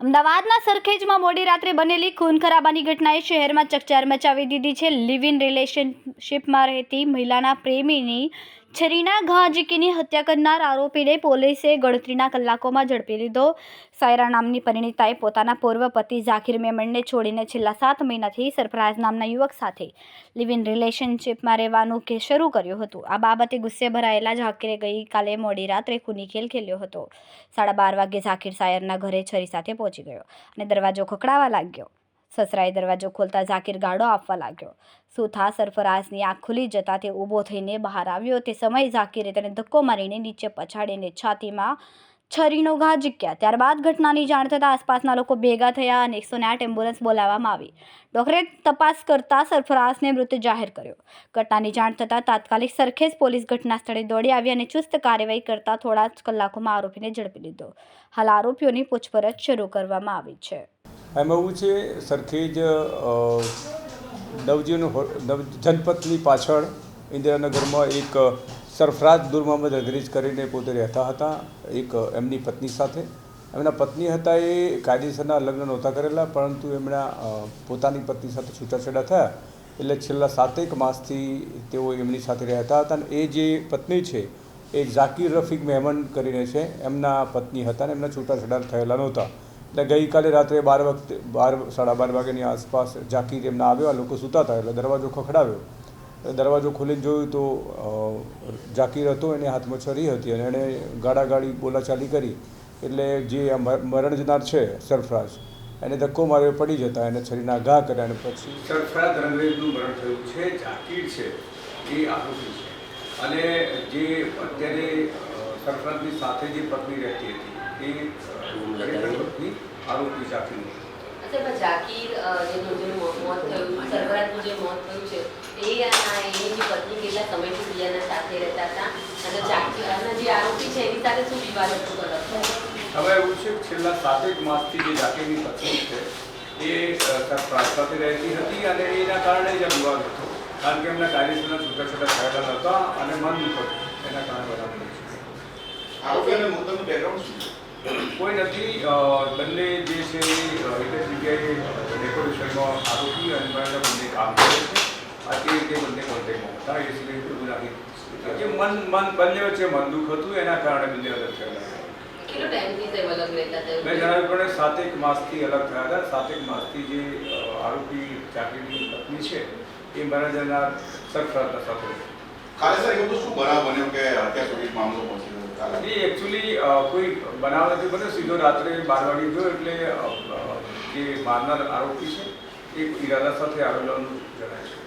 અમદાવાદના સરખેજમાં મોડી રાત્રે બનેલી ખૂન ખરાબાની ઘટનાએ શહેરમાં ચકચાર મચાવી દીધી છે. લિવ ઇન રિલેશનશિપમાં રહેતી મહિલાના પ્રેમીની છરીના ઘા હત્યા કરનાર આરોપીને પોલીસે ગણતરીના કલાકોમાં ઝડપી લીધો. સાયરા નામની પરિણીતાએ પોતાના પૂર્વ પતિ ઝાકીર મેમણને છોડીને છેલ્લા સાત મહિનાથી સરફરાઝ નામના યુવક સાથે લિવ ઇન રિલેશનશિપમાં રહેવાનું કે શરૂ કર્યું હતું. આ બાબતે ગુસ્સે ભરાયેલા ઝાકીરે ગઈકાલે મોડી રાત્રે ખૂની ખેલ ખેલ્યો હતો. સાડા બાર વાગે ઝાકીર સાયરના ઘરે છરી સાથે પહોંચી ગયો અને દરવાજો ખખડાવા લાગ્યો. સસરાએ દરવાજો ખોલતા ઝાકીર ગાળો આપવા લાગ્યો. સુથા સરફરાઝની આંખ ખુલી જતાં તે ઊભો થઈને બહાર આવ્યો. તે સમયે ઝાકીરે તેને ધક્કો મારીને નીચે પછાડીને છાતીમાં છરીનો ઘા ઝીક્યા. ત્યારબાદ ઘટનાની જાણ થતાં આસપાસના લોકો ભેગા થયા અને એકસો આઠ એમ્બ્યુલન્સ બોલાવવામાં આવી. ડોક્ટરે તપાસ કરતા સરફરાઝને મૃત જાહેર કર્યો. ઘટનાની જાણ થતાં તાત્કાલિક સરખેજ પોલીસ ઘટના સ્થળે દોડી આવી અને ચુસ્ત કાર્યવાહી કરતા થોડા કલાકોમાં આરોપીને ઝડપી લીધો. હાલ આરોપીઓની પૂછપરછ શરૂ કરવામાં આવી છે. એમાં એવું છે સરખેજ નવજીવન નવ, જનપથની પાછળ ઇન્દિરાનગરમાં એક સરફરાજ દુર મોહમ્મદ અગ્રેજ કરીને પોતે રહેતા હતા, એક એમની પત્ની સાથે. એમના પત્ની હતા એ કાયદેસરના લગ્ન નહોતા કરેલા, પરંતુ એમના પોતાની પત્ની સાથે છૂટાછેડા થયા. એટલે છેલ્લા સાતેક માસથી તેઓ એમની સાથે રહેતા હતા અને એ જે પત્ની છે, એ ઝાકીર રફીક મહેમાન કરીને છે, એમના પત્ની હતા અને એમના છૂટાછેડા થયેલા નહોતા. એટલે ગઈકાલે રાત્રે બાર વખતે, બાર, સાડા બાર વાગ્યાની આસપાસ ઝાંકી એમના આવ્યો આ લોકો સૂતા હતા, એટલે દરવાજો ખખડાવ્યો. દરવાજો ખોલીને જોયું તો ઝાંકીર હતો, એને હાથમાં છરી હતી અને એણે ગાડાગાડી બોલાચાલી કરી. એટલે જે આ મરણ જનાર છે સરફરાજ એને ધક્કો માર્યો, પડી જતા, એને છરીના ઘા કર્યા અને પછી સરફરાજ રંગરેજનું મરણ થયું છે ઝાકીર છે, એ આરોપી છે. અને જે અત્યારે સરફરાજની સાથે જે પત્ની રહેતી હતી, એ ખરેખર પત્ની આરોપી ઝાકીરની અચ્છા ઝાકીર જેનું જે મોત થયું સરવરાજનું જે મોત થયું છે એ એની પત્ની કેટલા સમયથી બીજાના સાથે રહેતા હતા? અને ઝાકીર અને જે આરોપી છે એની સાથે શું વિવાદ હતો કલર હવે એવું છે છેલ્લા સાતેક માસથી જે ઝાકીરની પત્ની છે એ સાથે રહેતી હતી અને એના કારણે જ આ વિવાદ હતો. કારણ કે એમના કાયદેસરના છૂટાછેડા થયેલા હતા અને મન દુઃખ એના કારણે બધા બન્યું છે. આરોપી અને મુદ્દાનું બેકગ્રાઉન્ડ શું છે? કોઈ નથી બંને જે છે એક જ જગ્યાએ ડેકોરેશનમાં આરોપી અને બંને બંને કામ કરે છે. આથી તે રીતે બંને કોન્ટેક્ટમાં હતા. એ સિવાય બધું રાખી જે મન મન બંને વચ્ચે મન દુઃખ હતું એના કારણે બંને અલગ થયેલા મેં જણાવ્યું પણ સાતેક માસથી અલગ થયા હતા. સાતેક માસથી જે આરોપી ચાકરીની પત્ની છે એ મારા સરફરાતા સાથે હતી. કાલે સર એવું તો શું બનાવ બન્યું કે અત્યાર સુધી મામલો પહોંચી એ એકચ્યુઅલી કોઈ બનાવ નથી બન્યો. સીધો રાત્રે બાર વાગે ગયો એટલે જે મારનાર આરોપી છે, એ ઈરાદા સાથે આવેલાનું જણાય